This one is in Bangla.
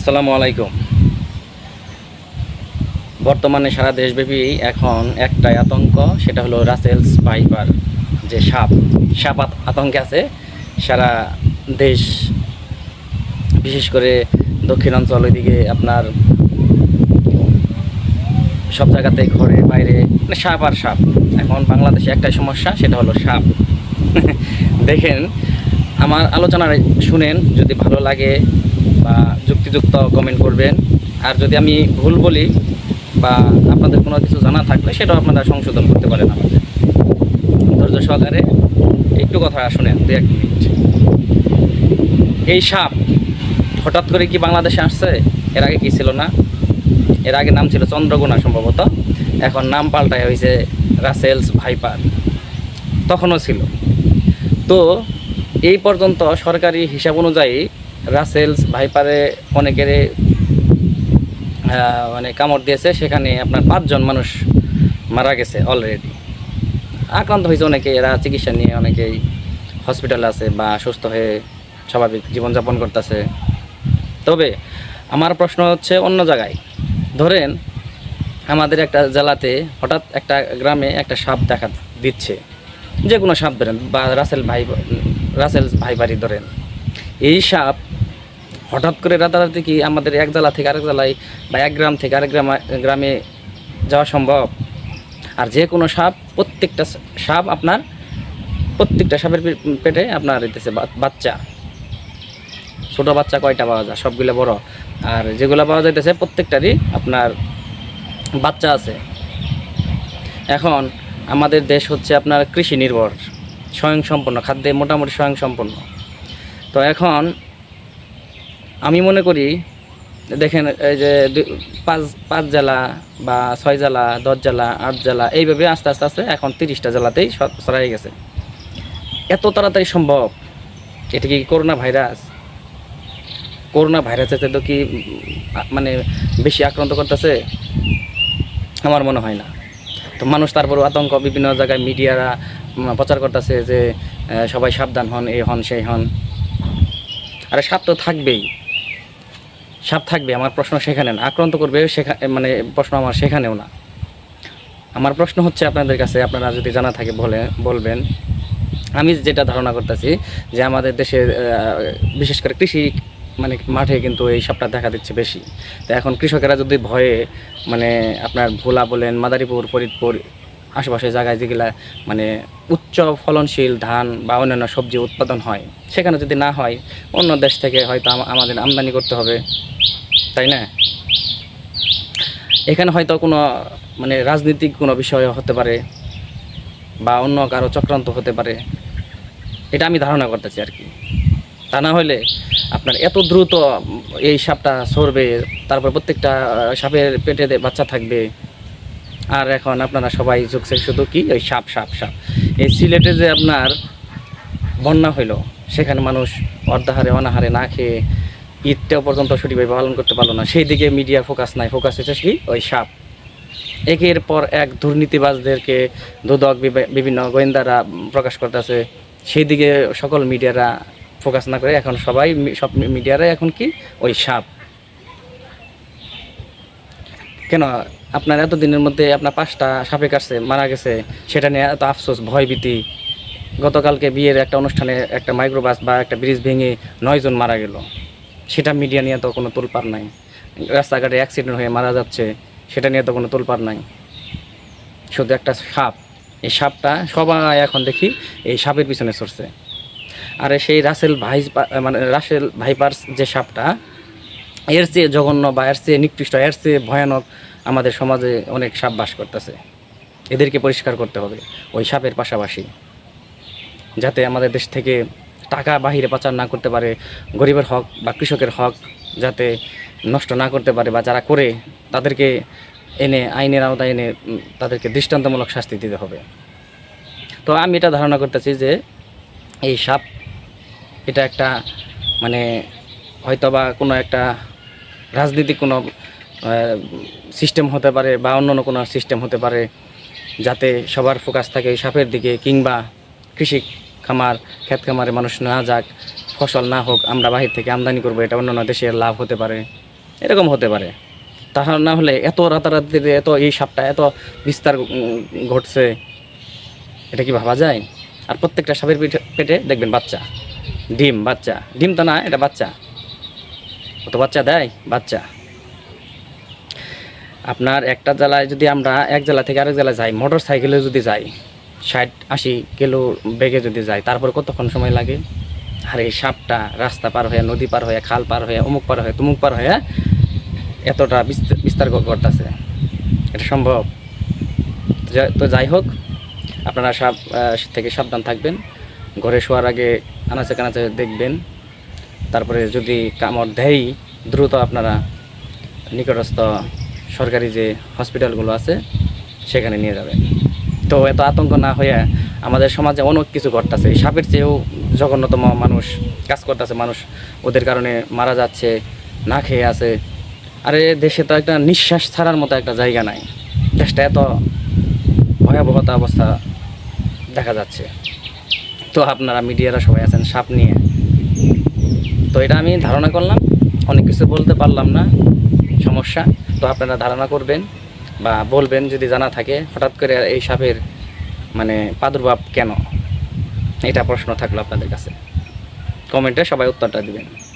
আসসালামু আলাইকুম। বর্তমানে সারা দেশব্যাপী এখন একটাই আতঙ্ক, সেটা হলো রাসেলস ভাইপার যে সাপ সাপ আত- আতঙ্কে আছে সারা দেশ, বিশেষ করে দক্ষিণাঞ্চল, ওইদিকে আপনার সব জায়গাতে ঘরে বাইরে মানে সাপ আর সাপ। এখন বাংলাদেশে একটাই সমস্যা, সেটা হলো সাপ। দেখেন, আমার আলোচনা শুনেন, যদি ভালো লাগে বা যুক্তিযুক্ত কমেন্ট করবেন। আর যদি আমি ভুল বলি বা আপনাদের কোনো কিছু জানা থাকলে সেটাও আপনারা সংশোধন করতে পারেন আমাদের। ধৈর্য সহকারে একটু কথা শুনেন, দু এক মিনিট। এই সাপ হঠাৎ করে কি বাংলাদেশে আসছে? এর আগে কি ছিল না? এর আগে নাম ছিল চন্দ্রগুনা সম্ভবত। এখন নাম পাল্টায় হয়েছে রাসেলস ভাইপার। তখনও ছিল। তো এই পর্যন্ত সরকারি হিসাব অনুযায়ী রাসেলস ভাইপারে অনেকের মানে কামড় দিয়েছে। সেখানে আপনার পাঁচজন মানুষ মারা গেছে অলরেডি আক্রান্ত হয়েছে অনেকে এরা চিকিৎসা নিয়ে অনেকেই হসপিটালে আছে বা সুস্থ হয়ে স্বাভাবিক জীবনযাপন করতেছে। তবে আমার প্রশ্ন হচ্ছে অন্য জায়গায়। ধরেন, আমাদের একটা জেলাতে হঠাৎ একটা গ্রামে একটা সাপ দেখা দিচ্ছে। যে কোনো সাপ ধরেন বা রাসেল ভাই রাসেল ভাই বাড়ি ধরেন। এই সাপ হঠাৎ করে রাতারাতি কি আমাদের এক জেলা থেকে আরেক জেলায় বা এক গ্রাম থেকে আরেক গ্রাম যাওয়া সম্ভব? আর যে কোনো সাপ, প্রত্যেকটা সাপ আপনার, প্রত্যেকটা সাপের পেটে আপনার দিতেছে বাচ্চা। ছোট বাচ্চা কয়টা পাওয়া যায়? সবগুলো বড়। আর যেগুলো পাওয়া যাইতেছে প্রত্যেকটারই আপনার বাচ্চা আছে। এখন আমাদের দেশ হচ্ছে আপনার কৃষি নির্ভর, স্বয়ংসম্পন্ন, খাদ্যে মোটামুটি স্বয়ংসম্পন্ন। তো এখন আমি মনে করি, দেখেন, এই যে পাঁচ পাঁচ জেলা বা ছয় জেলা, দশ জেলা, আট জেলা, এইভাবে আস্তে আস্তে আস্তে এখন তিরিশটা জেলাতেই স- ছড়াই গেছে। এত তাড়াতাড়ি সম্ভব? এটা কি করোনা ভাইরাস করোনা ভাইরাসেতে তো কি মানে বেশি আক্রান্ত করতেছে? আমার মনে হয় না। তো মানুষ তারপরও আতঙ্ক, বিভিন্ন জায়গায় মিডিয়ারা প্রচার করতেছে যে সবাই সাবধান হন এই হন সেই হন। আরে তো থাকবেই। সাপ থাকবে, আমার প্রশ্ন সেখানে না। আক্রান্ত করবে সেখানে মানে প্রশ্ন আমার সেখানেও না। আমার প্রশ্ন হচ্ছে আপনাদের কাছে, আপনারা যদি জানা থাকে বলে, বলবেন। আমি যেটা ধারণা করতেছি যে আমাদের দেশে বিশেষ করে কৃষি মানে মাঠে কিন্তু এই সাপটা দেখা দিচ্ছে বেশি। তো এখন কৃষকেরা যদি ভয়ে মানে আপনার ভোলা বলেন, মাদারীপুর, ফরিদপুর আশেপাশে জায়গায় যেগুলা মানে উচ্চ ফলনশীল ধান বা অন্যান্য সবজি উৎপাদন হয়, সেখানে যদি না হয়, অন্য দেশ থেকে হয়তো আমাদের আমদানি করতে হবে। তাই না? এখানে হয়তো কোনো মানে রাজনৈতিক কোনো বিষয় হতে পারে বা অন্য কারও চক্রান্ত হতে পারে। এটা আমি ধারণা করতেছি আর কি। তা না হলে আপনার এত দ্রুত এই সাপটা সরবে, তারপর প্রত্যেকটা সাপের পেটে বাচ্চা থাকবে। আর এখন আপনারা সবাই ঝুঁকছে শুধু কি ওই সাপ সাপ সাপ। এই সিলেটে যে আপনার বন্যা হইল, সেখানে মানুষ অর্ধাহারে, অনাহারে না খেয়ে ঈদটাও পর্যন্ত সঠিকভাবে পালন করতে পারল না। সেই দিকে মিডিয়া ফোকাস নাই। ফোকাস হচ্ছে কি ওই সাপ। একের পর এক দুর্নীতিবাজদেরকে দুদক বিভিন্ন গোয়েন্দারা প্রকাশ করতেছে। সেই দিকে সকল মিডিয়ারা ফোকাস না করে এখন সবাই সব মিডিয়ারাই এখন কি? ওই সাপ। কেন? আপনার এত দিনের মধ্যে আপনার পাঁচটা সাপে কাটছে, মারা গেছে, সেটা নিয়ে এত আফসোস, ভয়ভীতি। গতকালকে বিয়ের একটা অনুষ্ঠানে একটা মাইক্রোবাস বা একটা ব্রিজ ভেঙে নয়জন মারা গেল। সেটা মিডিয়া নিয়ে তো কোনো তোলপার নাই। রাস্তাঘাটে অ্যাক্সিডেন্ট হয়ে মারা যাচ্ছে, সেটা নিয়ে তো কোনো তোলপার নাই। শুধু একটা সাপ। এই সাপটা সবাই এখন দেখি এই সাপের পিছনে সরছে আর সেই রাসেল ভাই মানে রাসেল ভাইপার্স যে সাপটা, এর চেয়ে জঘন্য বা এর চেয়ে নিকৃষ্ট, এর চেয়ে ভয়ানক আমাদের সমাজে অনেক সাপ বাস করতেছে। এদেরকে পরিষ্কার করতে হবে ওই সাপের পাশাপাশি। যাতে আমাদের দেশ থেকে টাকা বাহিরে পাচার না করতে পারে, গরিবের হক বা কৃষকের হক যাতে নষ্ট না করতে পারে বা যারা করে, তাদেরকে এনে, আইনের আওতায় এনে তাদেরকে দৃষ্টান্তমূলক শাস্তি দিতে হবে। তো আমি এটা ধারণা করতেছি যে এই সাপ, এটা একটা মানে হয়তো বা কোনো একটা রাজনীতিক কোনো সিস্টেম হতে পারে বা অন্য অন্য কোনো সিস্টেম হতে পারে, যাতে সবার ফোকাস থাকে সাপের দিকে কিংবা কৃষি খামার, ক্ষেত খামারে মানুষ না যাক, ফসল না হোক, আমরা বাহির থেকে আমদানি করব, এটা অন্যান্য দেশের লাভ হতে পারে। এরকম হতে পারে। তাহলে না হলে এত রাতারাতিতে এত এই সাপটা এত বিস্তার ঘটছে, এটা কি ভাবা যায়? আর প্রত্যেকটা সাপের পেটে দেখবেন বাচ্চা, ডিম বাচ্চা। ডিম তো না, এটা বাচ্চা। কত বাচ্চা দেয়? বাচ্চা। আপনার একটা জেলায় যদি আমরা এক জেলা থেকে আরেক জেলায় যাই মোটর সাইকেলে যদি যাই ষাট, আশি কিলো বেগে যদি যায়, তারপর কতক্ষণ সময় লাগে? আর, এই সাপটা রাস্তা পার হয়ে, নদী পার হয়ে, খাল পার হয়ে, অমুক পার হয়ে, তুমুক পার হয়ে এতটা বিস্তার করতেছে এটা সম্ভব? তো যাই হোক, আপনারা সাপ থেকে সাবধান থাকবেন। ঘরে শোয়ার আগে আনাচে কানাচে দেখবেন। তারপরে যদি কামড় দেয় দ্রুত আপনারা নিকটস্থ সরকারি যে হসপিটালগুলো আছে, সেখানে নিয়ে যাবেন। তো এত আতঙ্ক না হয়ে আমাদের সমাজে অনেক কিছু ঘটতেছে। সাপের চেয়েও জঘন্যতম মানুষ কাজ করতেছে মানুষ। ওদের কারণে মারা যাচ্ছে, না খেয়ে আছে। আরে দেশে তো একটা নিঃশ্বাস ছাড়ার মতো একটা জায়গা নাই। দেশটা এত ভয়াবহতা অবস্থা দেখা যাচ্ছে। তো আপনারা মিডিয়ারা সবাই আছেন সাপ নিয়ে। তো এটা আমি ধারণা করলাম, অনেক কিছু বলতে পারলাম না, সমস্যা। তো আপনারা ধারণা করবেন। বা বলবেন যদি জানা থাকে, হঠাৎ করে এই সাপের মানে প্রাদুর্ভাব কেন? এটা প্রশ্ন থাকল আপনাদের কাছে। কমেন্টে সবাই উত্তরটা দিবেন।